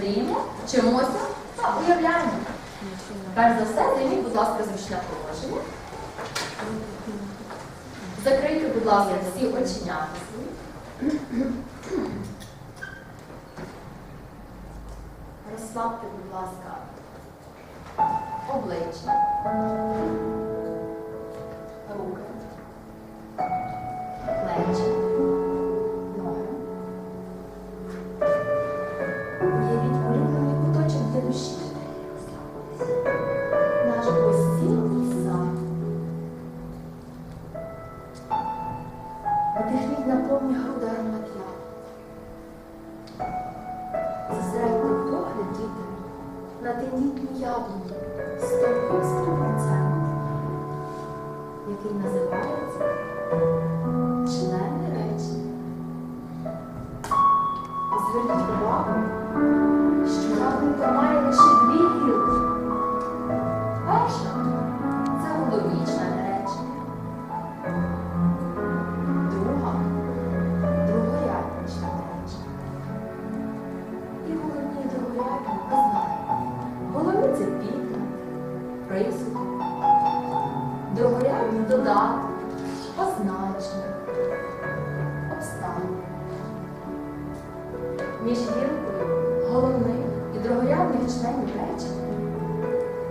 Мріємо, вчимося та уявляємо. Перш за все, займіть, будь ласка, зручне положення. Закрийте, будь ласка, всі оченята свої. Розслабте, будь ласка, обличчя, руки, плечі, Вдихніть на повні груди аромат ягод. Зосередьте погляд, діти, на тендітній яблуні з тонким який називається членне речення. Зверніть увагу, другорядні додаток, позначення, обставини. Між гілкою головних і другорядних членів речення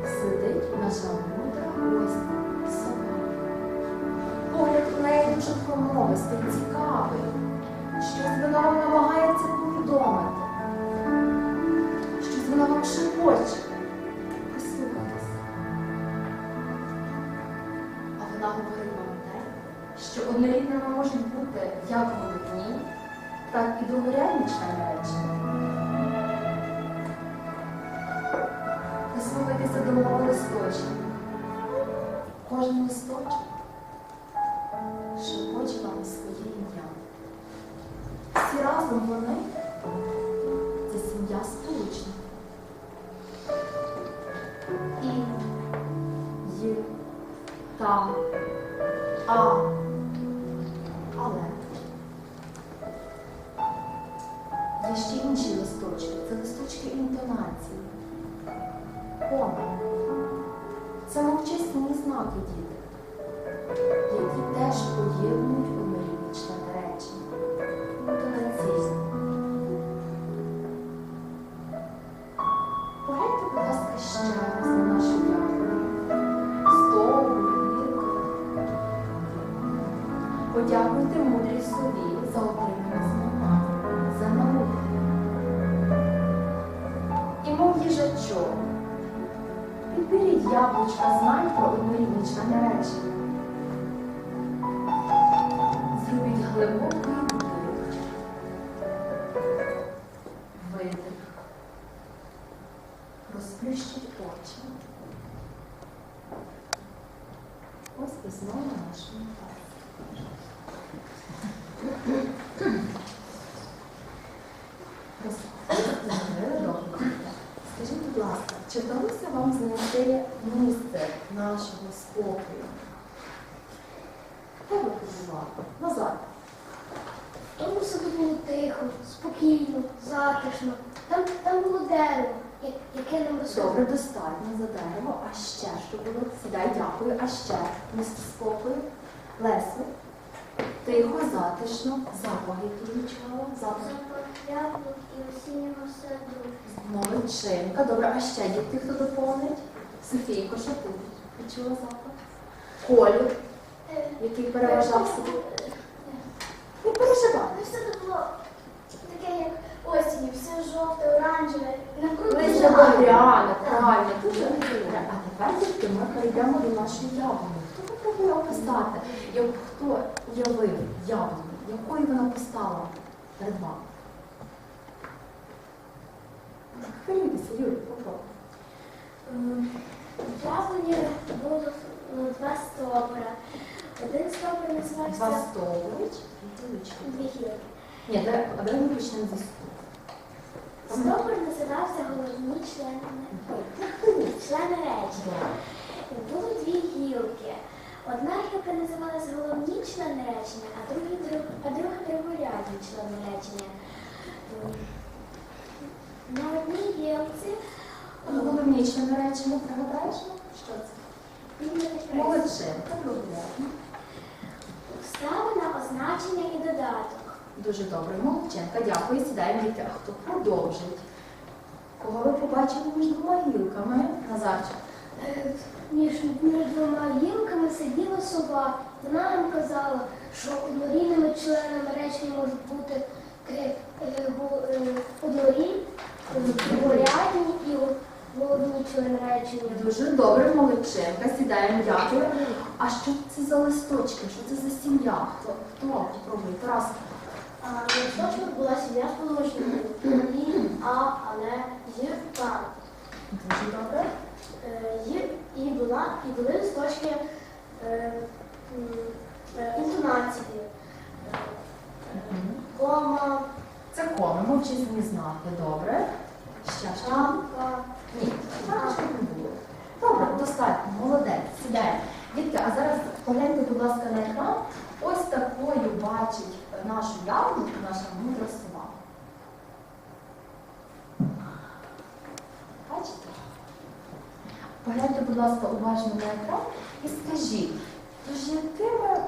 сидить наша мудра гостя сова. Погляд у неї дуже промовистий, цікавий. Щось вона вам намагається повідомити. Щось вона вам шепоче. Вона говорить вам те, що однорідними можуть бути як головні, так і другорядні члени речення. Прислухайтеся до мого листочка. Кожен листочок шепоче вам своє ім'я. Всі разом вони це сім'я сполучна. Та, а, але. Є ще інші листочки. Це листочки інтонації. Кома. Це мовчасні знаки діти, які теж поєднують яблучка знань про однорідні члени речення. Зробіть глибокий Де ви? Назад. Тому собі було тихо, спокійно, затишно. Там, там було дерево, яке нам Добре, достатньо за дерево. А ще що було? Сідай, дякую. А ще місце спокою. Лесю, тихо, затишно, запах, який відчувала, запах. Запах яблук і осіннього саду. Молодчинка. Добре, а ще діти, хто доповнить? Софійко, що ти відчула запах? Колір, який переважав собі. Не переживай. Ну, все це було таке, як осінь, все жовте, оранжеве, і навкруги Лише багряне, правильно, дуже добре. А тепер ми перейдемо до нашої яблуні. Хто попробує описати, як хто уявив яблуню, якою вона постала перед вами? Хвилюйтеся, Юрій, попробуй. Ем, яблуні було два стовбура. Один стовбур Два стовбури, дві гілки. Ні, давай, а давай ми почнемо зі стовбура. Стовбур називався головні члени, ой, члени речення. Було дві гілки. Одна гілка називалася головні члени речення, а друга, друг- а друга другорядні члени речення. М, На одній гілці Лаконічне наречення, пригадаєш? Що це? Молодчинка, добре. Обставина, означення і додаток. Дуже добре, молодчинка, дякую. Сідаємо діти. А хто продовжить? Кого ви побачили між двома гілками? Назарчик. Е, Між, між двома гілками сиділа сова. Вона нам казала, що однорідними членами речення можуть бути е, е, го- однорі, е, другорядні і головні члени речення. Дуже добре, молодчинка. Сідаємо, дякую. А що це за листочки? Що це за сім'я? Хто? Хто? Попробуй, Тарас. Листочок була сім'я сполучників. І, а, але, є, та. Дуже добре. Е, і була, і були листочки е, е, інтонації. Кома, Це коми, мовчи не знати. Добре. Ще що? Ні, не було. Добре, достатньо, молодець, сідаємо. А зараз погляньте, будь ласка, на екран. Ось такою бачить нашу явну наша мудра сова. Бачите? Погляньте, будь ласка, уважно на екран і скажіть, тож якими,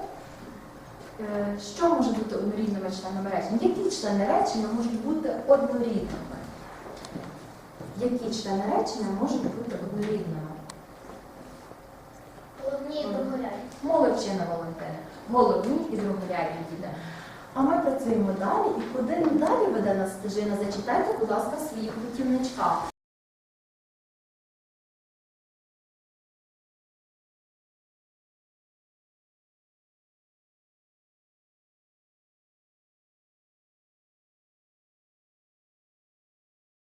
е, що може бути однорідними членами речення? Які члени речення можуть бути однорідними? Які члени речення можуть бути однорідними? Головні і другорядні. Молодчина Валентина, головні і другорядні діти. А ми працюємо далі, і куди далі веде нас стежина? Зачитайте, будь ласка, в своїх путівничках.